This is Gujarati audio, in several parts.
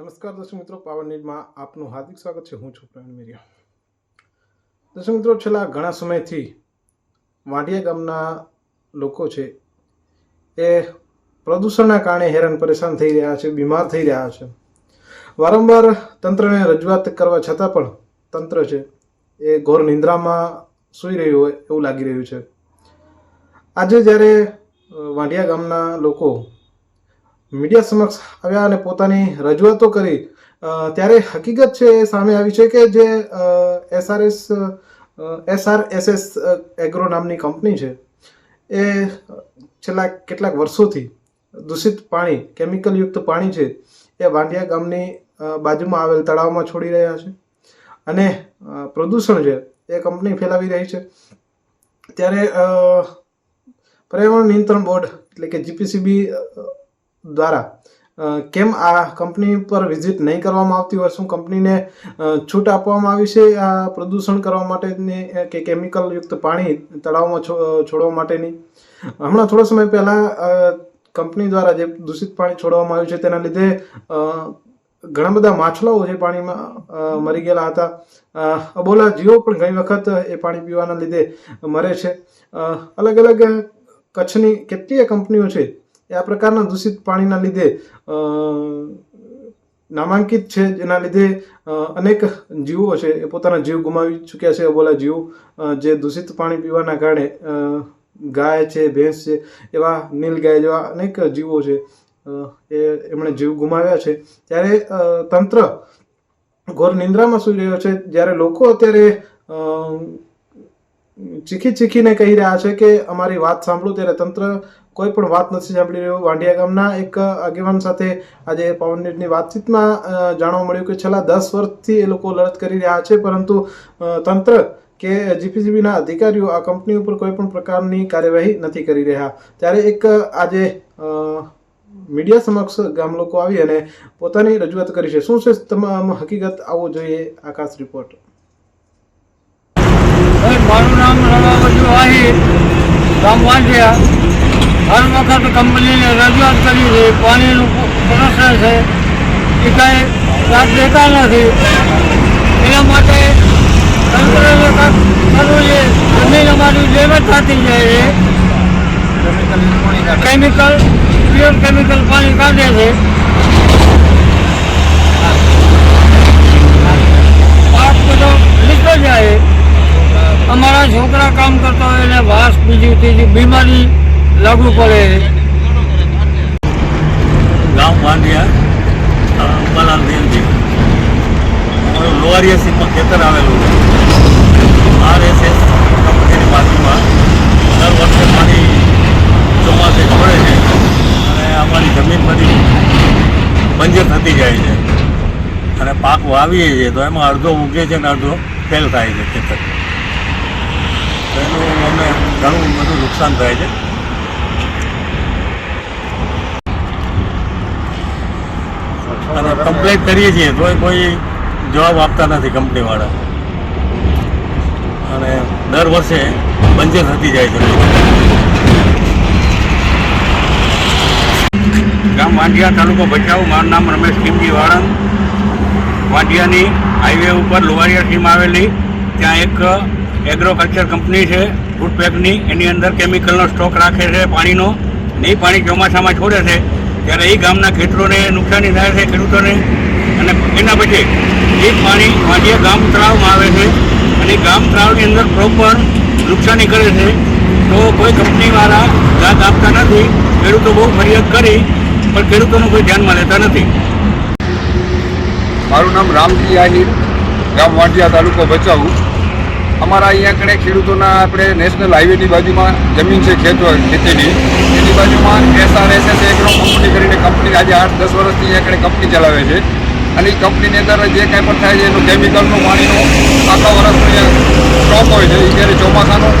નમસ્કાર દર્શક મિત્રો પાવર નીડમાં આપનું હાર્દિક સ્વાગત છે. હું છું પ્રવીણ મેરિયા. દર્શક મિત્રો, છેલ્લા ઘણા સમયથી વાંઢિયા ગામના લોકો છે એ પ્રદૂષણના કારણે હેરાન પરેશાન થઈ રહ્યા છે, બીમાર થઈ રહ્યા છે. વારંવાર તંત્રને રજૂઆત કરવા છતાં પણ તંત્ર છે એ ઘોર નિંદ્રામાં સૂઈ રહ્યું હોય એવું લાગી રહ્યું છે. આજે જ્યારે વાંઢિયા ગામના લોકો મીડિયા સમક્ષ આવ્યા અને પોતાની રજૂઆતો કરી. ત્યારે હકીકત છે એ સામે આવી છે કે જે એસઆરએસ એસઆરએસએસ એગ્રો નામની કંપની છે, એ છેલ્લા કેટલાક વર્ષોથી દૂષિત પાણી કેમિકલયુક્ત પાણી છે, એ વાંડિયા ગામની બાજુમાં આવેલ તળાવમાં છોડી રહ્યા છે. અને પ્રદૂષણ છે એ કંપની ફેલાવી રહી છે. ત્યારે પર્યાવરણ નિયંત્રણ બોર્ડ એટલે કે જીપીસીબી દ્વારા કેમ આ કંપની પર વિઝિટ નહીં કરવામાં આવતી હોય, શું કંપનીને છૂટ આપવામાં આવી છે આ પ્રદૂષણ કરવા માટેની કે કેમિકલયુક્ત પાણી તળાવમાં છોડવા માટેની? હમણાં થોડા સમય પહેલાં કંપની દ્વારા જે દૂષિત પાણી છોડવામાં આવ્યું છે, તેના લીધે ઘણા બધા માછલાઓ જે પાણીમાં મરી ગયેલા હતા. અબોલા જીવો પણ ઘણી વખત એ પાણી પીવાના લીધે મરે છે. અલગ અલગ કચ્છની કેટલીય કંપનીઓ છે એ આ પ્રકારના દૂષિત પાણીના લીધે નામાંકિત છે જેના લીધે અનેક જીવો છે એ પોતાના જીવ ગુમાવી ચૂક્યા છે, અબોલા જીવો જે દૂષિત પાણી પીવાના કારણે ગાય છે, ભેંસ છે, એવા નીલગાય જેવા અનેક જીવો છે એ એમણે જીવ ગુમાવ્યા છે. ત્યારે તંત્ર ઘોર નિંદ્રામાં સૂઈ રહ્યો છે. જ્યારે લોકો અત્યારે ચીખી ચીખીને કહી રહ્યા છે કે અમારી વાત સાંભળો ત્યારે તંત્ર કોઈ પણ વાત નથી સાંભળી રહ્યું. વાંડિયા ગામના એક આગેવાન સાથે આજે પવનની વાતચીતમાં જાણવા મળ્યું કે છેલ્લા દસ વર્ષથી એ લોકો લડત કરી રહ્યા છે, પરંતુ તંત્ર કે જીપીસીબીના અધિકારીઓ આ કંપની ઉપર કોઈ પણ પ્રકારની કાર્યવાહી નથી કરી રહ્યા. ત્યારે એક આજે મીડિયા સમક્ષ ગામ લોકો આવી અને પોતાની રજૂઆત કરી છે. શું છે તમામ હકીકત? આવો જોઈએ આકાશ રિપોર્ટ. મારું નામ રવાબજુ આહિર ગામ વાંઢિયા. હર વખત કંપનીને રજૂઆત કરી છે પાણીનું પ્રશ્ન છે. એ કાંઈ સાથ દેતા નથી. એના માટે તંત્રને કરવું છે. જમીન અમારી ડેમેજ થતી જાય છે. કેમિકલ પ્યોર કેમિકલ પાણી કાઢે છે પાક બધો નીકળી જાય અમારા છોકરા કામ કરતા હોય એને વાસ બીજી ત્રીજી બીમારી લાગુ પડે. ગામ વાંડિયા અંબાલાલ દેવજી. અમારું લોહારિયા સીમમાં ખેતર આવેલું છે. આરએસએસ કંપનીની બાજુમાં દર વર્ષે પાણી ચોમાસે છોડે છે અને અમારી જમીન બધી બંજર થતી જાય છે. અને પાક વાવીએ છીએ તો એમાં અડધો ઉગે છે ને અડધો ફેલ થાય છે ખેતર. એનું ઘણું બધું નુકસાન થાય છે. અને કમ્પ્લેટ કરીએ છીએ, તોય કોઈ જવાબ આપતા નથી કંપનીવાળા અને દર વર્ષે બંજર થતી જાય છે. ગામ વાંઢિયા તાલુકો ભચાઉ, મારું નામ રમેશ કિમજી વાળંદ વાંઢિયાની હાઈવે ઉપર લોહારિયા ટીમ આવેલી. ત્યાં એક એગ્રોકલ્ચર કંપની છે ફૂડ પેકની એની અંદર કેમિકલનો સ્ટોક રાખે છે, પાણીનો. ને એ પાણી ચોમાસામાં છોડે છે. ત્યારે એ ગામના ખેતરોને નુકસાની થાય છે ખેડૂતોને. અને એના પછી એ પાણી વાંઢિયા ગામ તળાવમાં આવે છે. અને ગામ તળાવની અંદર પ્રોપર નુકસાની કરે છે. તો કોઈ કંપનીવાળા દાદ આપતા નથી. ખેડૂતો બહુ ફરિયાદ કરી, પણ ખેડૂતોનું કોઈ ધ્યાનમાં લેતા નથી. મારું નામ રામજી આહિર. ગામ વાંટિયા તાલુકો ભચાઉ. અમારા અહીંયા કણે ખેડૂતોના આપણે નેશનલ હાઈવેની બાજુમાં જમીન છે ખેત, ખેતીની. એની બાજુમાં એસઆરએસએસ એગ્રો કંપની કરીને કંપની આજે આઠ, દસ વર્ષથી અહીંયા કણે કંપની ચલાવે છે. અને એ કંપનીની અંદર જે કાંઈ પણ થાય છે, એનું કેમિકલનું પાણીનું, આખા વર્ષનું સ્ટોક હોય છે જ્યારે ચોમાસાનું.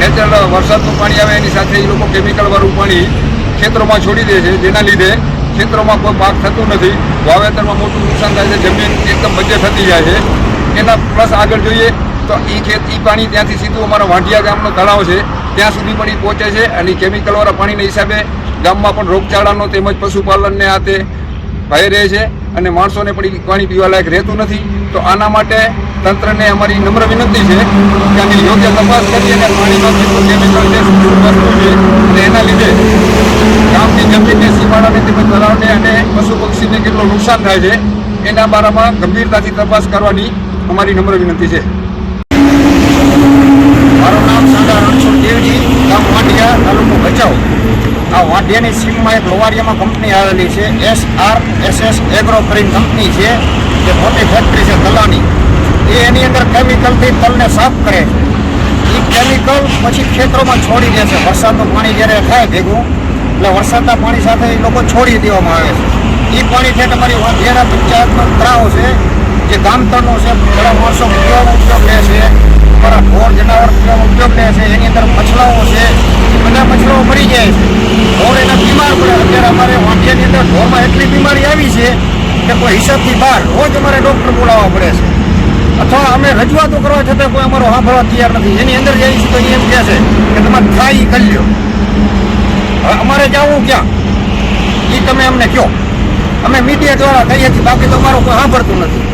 નેચરલ વરસાદનું પાણી આવે, એની સાથે એ લોકો કેમિકલવાળું પાણી ખેતરોમાં છોડી દે છે. જેના લીધે ખેતરોમાં કોઈ પાક થતું નથી. વાવેતરમાં મોટું નુકસાન થાય છે. જમીન એકદમ બંજર થતી જાય છે. એના પ્લસ આગળ જોઈએ તો એ ખેત એ પાણી ત્યાંથી સીધું અમારા વાંઢિયા ગામનો તળાવ છે. ત્યાં સુધી પણ એ પહોંચે છે અને કેમિકલવાળા પાણીના હિસાબે ગામમાં પણ રોગચાળાનો તેમજ પશુપાલનને આ તે ભય રહે છે અને માણસોને પણ એ પાણી પીવા લાયક રહેતું નથી. તો આના માટે તંત્રને અમારી નમ્ર વિનંતી છે કે આની યોગ્ય તપાસ કરી અને પાણીમાં કેટલું કેમિકલ છે છે અને એના લીધે ગામની જમીનને સીમાડાને તેમજ તળાવને અને પશુ પક્ષીને કેટલું નુકસાન થાય છે એના બારામાં ગંભીરતાથી તપાસ કરવાની અમારી નમ્ર વિનંતી છે મારું નામ સરદાર રણછોડ દેવજી ગામ વાંડિયા તાલુકો ભચાઉ આ વાઢિયાની સીમમાં એક લોવારિયામાં કંપની આવેલી છે. S R S S agro કરીને કંપની છે, જે મોટી ફેક્ટરી છે, તલાની. એ એની અંદર કેમિકલથી તલને સાફ કરે છે. એ કેમિકલ પછી ખેતરોમાં છોડી દે છે. વરસાદનું પાણી જ્યારે થાય ભેગું, એટલે વરસાદના પાણી સાથે એ લોકો છોડી દેવામાં આવે છે. એ પાણી છે તમારી વાંડિયાના પંચાયતનો તળાવ છે, જે ગામતળનો છે બધા માણસો ઉપયોગ ઉપયોગ લે છે મારા ઢોર, જનાવર ઉપયોગ લે છે, એની અંદર મછલાઓ છે એ બધા મછલાઓ મરી જાય છે ઢોર એના બીમાર પડે અત્યારે અમારે વાંઢિયાની ઢોમાં એટલી બીમારી આવી છે કે કોઈ હિસાબથી બહાર રોજ અમારે ડૉક્ટર બોલાવવા પડે છે. અથવા અમે રજૂઆતો કરવા છતાં કોઈ અમારો સાંભળવા તૈયાર નથી. એની અંદર જઈએ છીએ તો એમ કહે છે કે તમારે થાય એ કરી હવે અમારે જવું ક્યાં? એ તમે અમને કહો. અમે મીડિયા દ્વારા કહીએ છીએ, બાકી તો અમારું કોઈ સાંભળતું નથી.